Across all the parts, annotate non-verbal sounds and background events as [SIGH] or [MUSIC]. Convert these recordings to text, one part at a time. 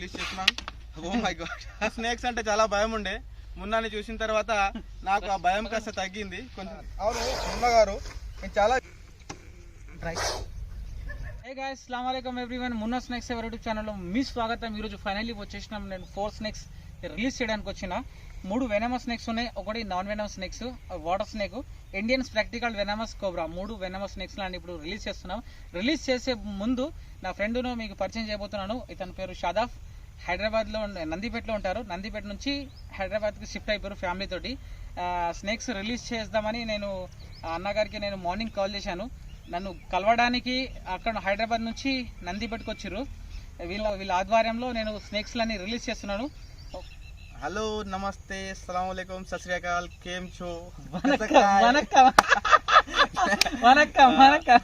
Release చేస్తున్నాం. Oh my God snakes అంటే చాలా భయం ఉండే. మున్నాని చూసిన తర్వాత నాకు ఆ భయం కాస్త తగ్గింది. కొంచెం అవును మున్న గారు. నేను చాలా హే గాయస్ అస్సలం వాలేకమ్ ఎవ్రీవన్ మున్నా స్నాక్స్ ఎవరి యూట్యూబ్ ఛానల్లో మీ స్వాగతం. ఈరోజు ఫైనల్లీ వచ్చేసినాం. నేను ఫోర్ స్నేక్స్ రిలీజ్ చేయడానికి వచ్చిన. మూడు వెనమస్ స్నేక్స్ ఉన్నాయి. ఒకటి non venomous snakes water snake Indians spectacled venomous cobra మూడు వెనమస్ స్నేక్స్ లాంటి ఇప్పుడు రిలీజ్ చేస్తున్నాం. రిలీజ్ చేసే ముందు నా ఫ్రెండ్ను మీకు పరిచయం చేయబోతున్నాను. ఇతని పేరు షదాఫ్. హైదరాబాద్లో ఉండే నందిపేటలో ఉంటారు. నందిపేట నుంచి హైదరాబాద్కి షిఫ్ట్ అయిపోయారు ఫ్యామిలీ తోటి. స్నేక్స్ రిలీజ్ చేద్దామని నేను అన్నగారికి నేను మార్నింగ్ కాల్ చేశాను. నన్ను కలవడానికి అక్కడ హైదరాబాద్ నుంచి నందిపేటకు వచ్చిర్రు. వీళ్ళ వీళ్ళ ఆధ్వర్యంలో నేను స్నేక్స్లని రిలీజ్ చేస్తున్నాను. హలో నమస్తే అస్సలం సత్ శ్రీ అకాల్ కేమ్ చో? వనక్కం వనక్కం.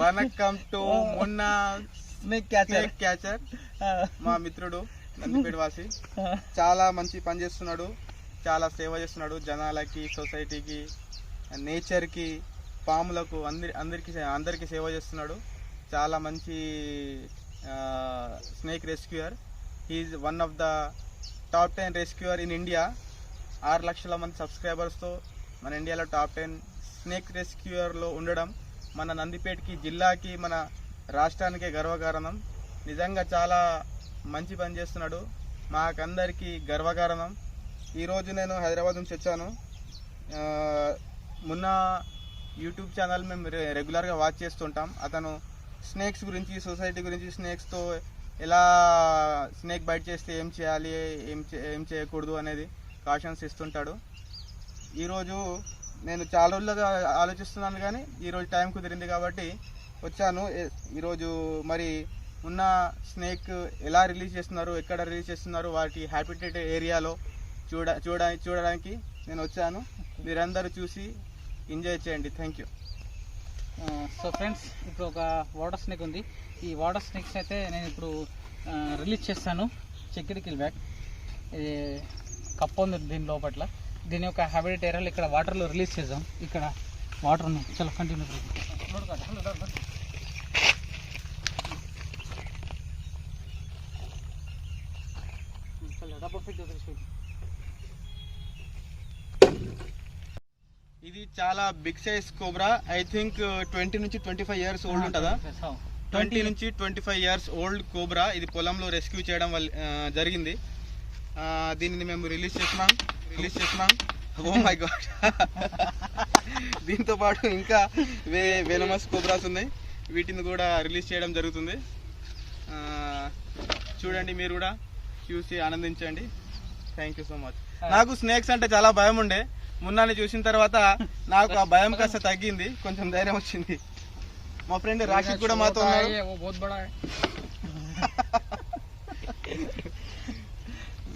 Vanakkam to Munna snake catcher snake catcher మా మిత్రుడు నందిపేట వాసి. చాలా మంచి పని చేస్తున్నాడు. చాలా సేవ చేస్తున్నాడు. జనాలకి సొసైటీకి నేచర్కి పాములకు అందరి అందరికి అందరికీ సేవ చేస్తున్నాడు. చాలా మంచి snake rescuer. Is one of the top ten rescuer in India. ఆరు లక్షల మంది సబ్స్క్రైబర్స్తో మన ఇండియాలో టాప్ టెన్ స్నేక్ రెస్క్యూయర్లో ఉండడం మన నందిపేటకి జిల్లాకి మన రాష్ట్రానికే గర్వకారణం. నిజంగా చాలా మంచి పని చేస్తున్నాడు. మాకందరికీ గర్వకారణం. ఈరోజు నేను హైదరాబాద్ నుంచి వచ్చాను. మొన్న యూట్యూబ్ ఛానల్ మేము రె- రెగ్యులర్గా వాచ్ చేస్తుంటాం. అతను స్నేక్స్ గురించి సొసైటీ గురించి స్నేక్స్తో ఎలా స్నేక్ బైట్ చేస్తే ఏం చేయాలి ఏం చే- ఏం చేయకూడదు అనేది కాషన్స్ ఇస్తుంటాడు. ఈరోజు నేను చాలా రోజులుగా ఆలోచిస్తున్నాను కానీ ఈరోజు టైం కుదిరింది కాబట్టి వచ్చాను. ఈరోజు మరి ఉన్న స్నేక్ ఎలా రిలీజ్ చేస్తున్నారు ఎక్కడ రిలీజ్ చేస్తున్నారు వాటి హ్యాబిటేట్ ఏరియాలో చూడ చూడ చూడడానికి నేను వచ్చాను. మీరందరూ చూసి ఎంజాయ్ చేయండి. Thank you. సో ఫ్రెండ్స్ ఇప్పుడు ఒక వాటర్ స్నేక్ ఉంది. ఈ వాటర్ స్నేక్స్ అయితే నేను ఇప్పుడు రిలీజ్ చేస్తాను. చెక్కిడికిల్ బ్యాగ్ ఇది కప్ప ఉంది దీని లోపట్ల దీని యొక్క హ్యాబిటేట్ ఏరియాలో ఇక్కడ వాటర్లో రిలీజ్ చేద్దాం. ఇక్కడ వాటర్ ఉన్నాయి. చాలా కంటిన్యూ ఇది చాలా big size cobra I think twenty నుంచి ట్వంటీ ఫైవ్ ఇయర్స్ ఓల్డ్ ఉంటుందా? ట్వంటీ నుంచి twenty five years old cobra ఇది పొలంలో రెస్క్యూ చేయడం వల్ల జరిగింది. దీనిని మేము రిలీజ్ చేస్తున్నాం. రిలీజ్ చేస్తున్నాం. ఓ మై గాడ్ దీంతో పాటు ఇంకా వే వెనమస్ కోబ్రాస్ ఉన్నాయి. వీటిని కూడా రిలీజ్ చేయడం జరుగుతుంది. చూడండి మీరు కూడా. చూసి ఆనందించండి. థ్యాంక్ యూ సో మచ్ నాకు స్నేక్స్ అంటే చాలా భయం ఉండే. మున్నాని చూసిన తర్వాత నాకు ఆ భయం కాస్త తగ్గింది. కొంచెం ధైర్యం వచ్చింది. మా ఫ్రెండ్ రాషిద్ కూడా మాతో [LAUGHS]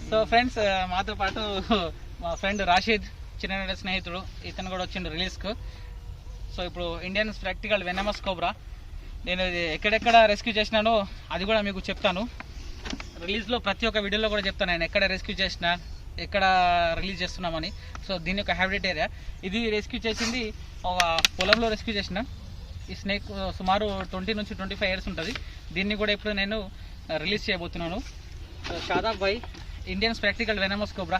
సో ఫ్రెండ్స్ మాతో పాటు మా ఫ్రెండ్ రాషిద్ చిన్న స్నేహితుడు. ఇతను కూడా వచ్చిండు రిలీజ్కు. సో ఇప్పుడు ఇండియన్ ప్రాక్టికల్ వెనమస్ కోబ్రా. నేను ఎక్కడెక్కడ రెస్క్యూ చేసినానో అది కూడా మీకు చెప్తాను. రిలీజ్లో ప్రతి ఒక్క వీడియోలో కూడా చెప్తాను నేను ఎక్కడ రెస్క్యూ చేసిన. ఎక్కడ రిలీజ్ చేస్తున్నామని. సో దీని యొక్క హ్యాబిటెట్ ఏరియా ఇది రెస్క్యూ చేసింది ఒక పొలంలో రెస్క్యూ చేసిన ఈ స్నేక్ సుమారు ట్వంటీ నుంచి ట్వంటీ ఫైవ్ ఇయర్స్ ఉంటుంది. దీన్ని కూడా ఇప్పుడు నేను రిలీజ్ చేయబోతున్నాను. సో షాదాబ్ భాయ్ Indian spectacled venomous cobra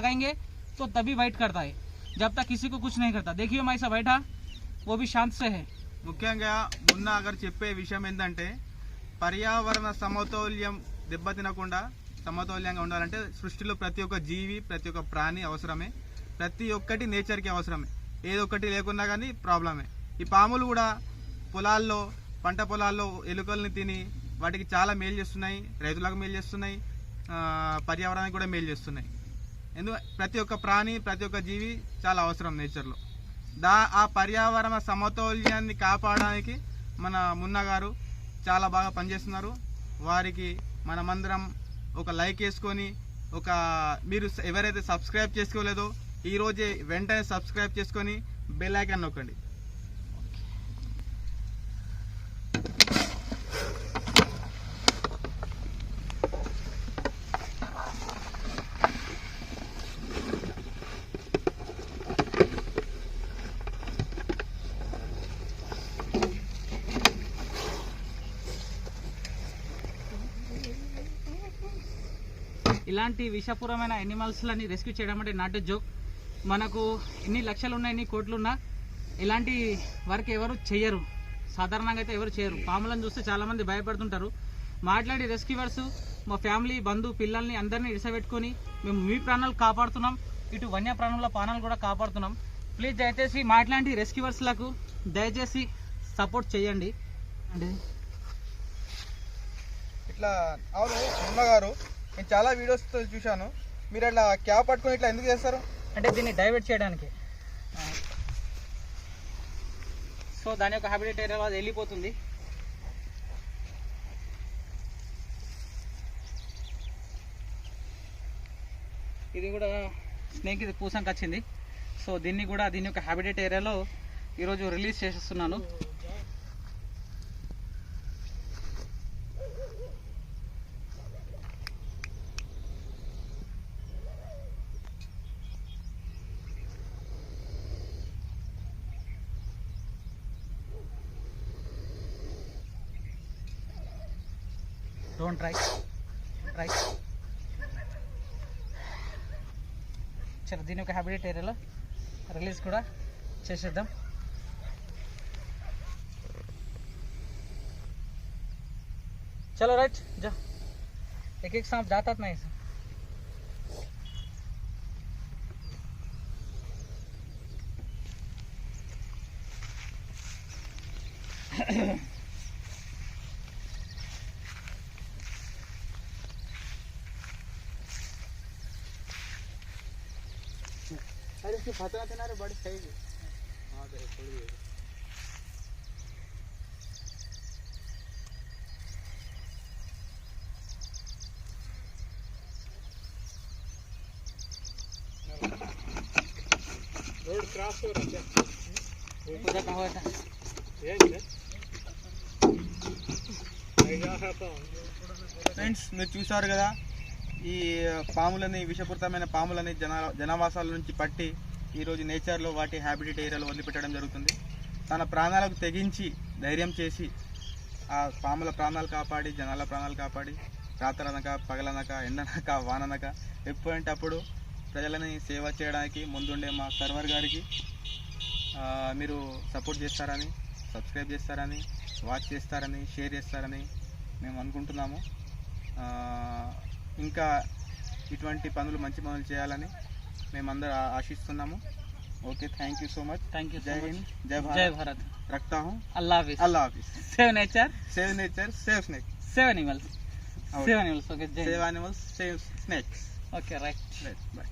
लगाएंगे तो तभी वाइट करता है जब तक किसी को कुछ नहीं करता देखिए मैं ऐसा बैठा वो भी शांत से है ముఖ్యంగా మున్న అగర్ చెప్పే విషయం ఏంటంటే పర్యావరణ సమతౌల్యం దెబ్బతినకుండా సమతౌల్యంగా ఉండాలంటే సృష్టిలో ప్రతి ఒక్క జీవి ప్రతి ఒక్క ప్రాణి అవసరమే ప్రతి ఒక్కటి నేచర్కి అవసరమే ఏదో ఒకటి లేకున్నా కానీ ప్రాబ్లమే ఈ పాములు కూడా పొలాల్లో పంట పొలాల్లో ఎలుకల్ని తిని వాటికి చాలా మేలు చేస్తున్నాయి రైతులకు మేలు చేస్తున్నాయి ఆ, పర్యావరణానికి కూడా మేలు చేస్తున్నాయి ఎందుకు ప్రతి ఒక్క ప్రాణి ప్రతి ఒక్క జీవి చాలా అవసరం నేచర్లో. దా ఆ పర్యావరణ సమతౌల్యాన్ని కాపాడడానికి మన మున్న గారు చాలా బాగా పనిచేస్తున్నారు. వారికి మనమందరం ఒక లైక్ వేసుకొని ఒక మీరు ఎవరైతే సబ్స్క్రైబ్ చేసుకోలేదో ఈ రోజే వెంటనే సబ్స్క్రైబ్ చేసుకొని బెల్ ఐకాన్ నొక్కండి. ఇలాంటి విషపూరమైన యానిమల్స్లని రెస్క్యూ చేయడం అంటే నాట్ జోక్ మనకు ఎన్ని లక్షలు ఉన్నాయి ఎన్ని కోట్లు ఉన్నా ఇలాంటి వర్క్ ఎవరు చేయరు సాధారణంగా అయితే ఎవరు చేయరు పాములను చూస్తే చాలామంది భయపడుతుంటారు. మాట్లాడి రెస్క్యూవర్స్ మా ఫ్యామిలీ బంధు పిల్లల్ని అందరినీ ఇడిసబెట్టుకొని మేము మీ ప్రాణాలు కాపాడుతున్నాం. ఇటు వన్య ప్రాణుల ప్రాణాలు కూడా కాపాడుతున్నాం. ప్లీజ్ దయచేసి మాట్లాడి రెస్క్యూవర్స్లకు దయచేసి సపోర్ట్ చేయండి. అండి ఇట్లా అవును అమ్మగారు. గారు నేను చాలా వీడియోస్ చూశాను. మీరు అట్లా క్యాప్ పట్టుకొని ఇట్లా ఎందుకు చేస్తారు? అంటే దీన్ని డైవర్ట్ చేయడానికి. సో దాని యొక్క హ్యాబిటేట్ ఏరియా అది వెళ్ళిపోతుంది. ఇది కూడా స్నేక్ ఇది పూసంకి వచ్చింది. సో దీన్ని కూడా దీని యొక్క హ్యాబిటేట్ ఏరియాలో ఈరోజు రిలీజ్ చేసేస్తున్నాను డోంట్ ట్రై ట్రై చలో దీని యొక్క హ్యాబిటేట్ ఏరియాలో రిలీజ్ కూడా చేసేద్దాం चलो राइट जा एक एक सांप जातात नाही अरे इसकी फतरा थे ना अरे बड़ी सही है। हाँ तो थोड़ी है। रोड क्रॉस हो रहा है उधर कहाँ था? ये है। फ्रेंड्स मैं चूसा और ఈ పాములని విషపూరితమైన పాములని జన జనావాసాల నుంచి పట్టి ఈరోజు నేచర్లో వాటి హ్యాబిటెట్ ఏరియాలో వదిలిపెట్టడం జరుగుతుంది. తన ప్రాణాలకు తెగించి ధైర్యం చేసి ఆ పాముల ప్రాణాలు కాపాడి జనాల ప్రాణాలు కాపాడి రాత్రనక పగలనక ఎండనక వాననక ఎప్పుడంటే అప్పుడు ప్రజలని సేవ చేయడానికి ముందుండే మా సర్వర్ గారికి మీరు సపోర్ట్ చేస్తారని సబ్స్క్రైబ్ చేస్తారని వాచ్ చేస్తారని షేర్ చేస్తారని మేము అనుకుంటున్నాము. ఇంకా ఇటువంటి పనులు మంచి పనులు చేయాలని మేమందరం ఆశిస్తున్నాము. Okay thank you so much thank you జై హింద్ జై భారత్ జై భారత్. రక్తా హూ అల్లా హాఫీస్ అల్లా హాఫీస్ save nature save nature save snake save animals save animals okay save animals save snakes okay right right bye